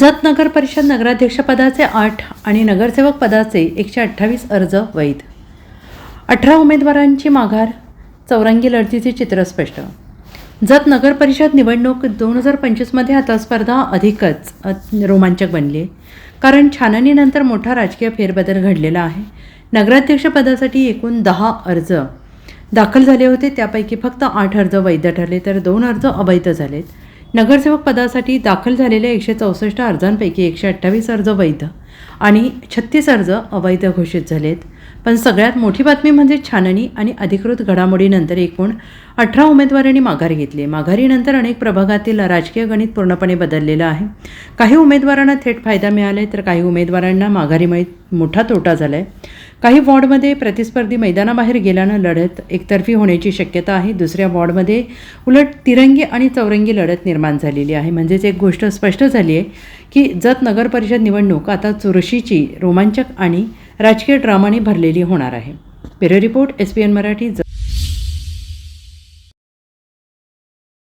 जत नगर परिषद नगराध्यक्षपदाचे आठ आणि नगरसेवक पदाचे एकशे अठ्ठावीस अर्ज वैध. अठरा उमेदवारांची माघार चौरंगी लढतीचे चित्र स्पष्ट. जत नगर परिषद निवडणूक दोन हजार पंचवीसमध्ये आता स्पर्धा अधिकच रोमांचक बनली. आहे कारण छाननीनंतर मोठा राजकीय फेरबदल घडलेला आहे. नगराध्यक्षपदासाठी एकूण दहा अर्ज दाखल झाले होते. त्यापैकी फक्त आठ अर्ज वैध ठरले तर दोन अर्ज अवैध झालेत. नगरसेवक पदासाठी दाखल झालेल्या एकशे चौसष्ट अर्जांपैकी एकशे अठ्ठावीस अर्ज वैध आणि छत्तीस अर्ज अवैध घोषित झालेत. पण सगळ्यात मोठी बातमी म्हणजे छाननी आणि अधिकृत घडामोडीनंतर एकूण अठरा उमेदवारांनी माघार घेतली. माघारीनंतर अनेक प्रभागातील राजकीय गणित पूर्णपणे बदललेलं आहे. काही उमेदवारांना थेट फायदा मिळाला आहे तर काही उमेदवारांना माघारीमुळे मोठा तोटा झाला आहे काही वॉर्डमध्ये प्रतिस्पर्धी मैदानाबाहेर गेल्यानं लढत एकतर्फी होण्याची शक्यता आहे. दुसऱ्या वॉर्डमध्ये उलट तिरंगी आणि चौरंगी लढत निर्माण झालेली आहे. म्हणजेच एक गोष्ट स्पष्ट झाली आहे की जत नगर परिषद निवडणूक आता चुरशीची रोमांचक आणि राजकीय ड्रामाने भरलेली होणार आहे. Per report S P N Marathi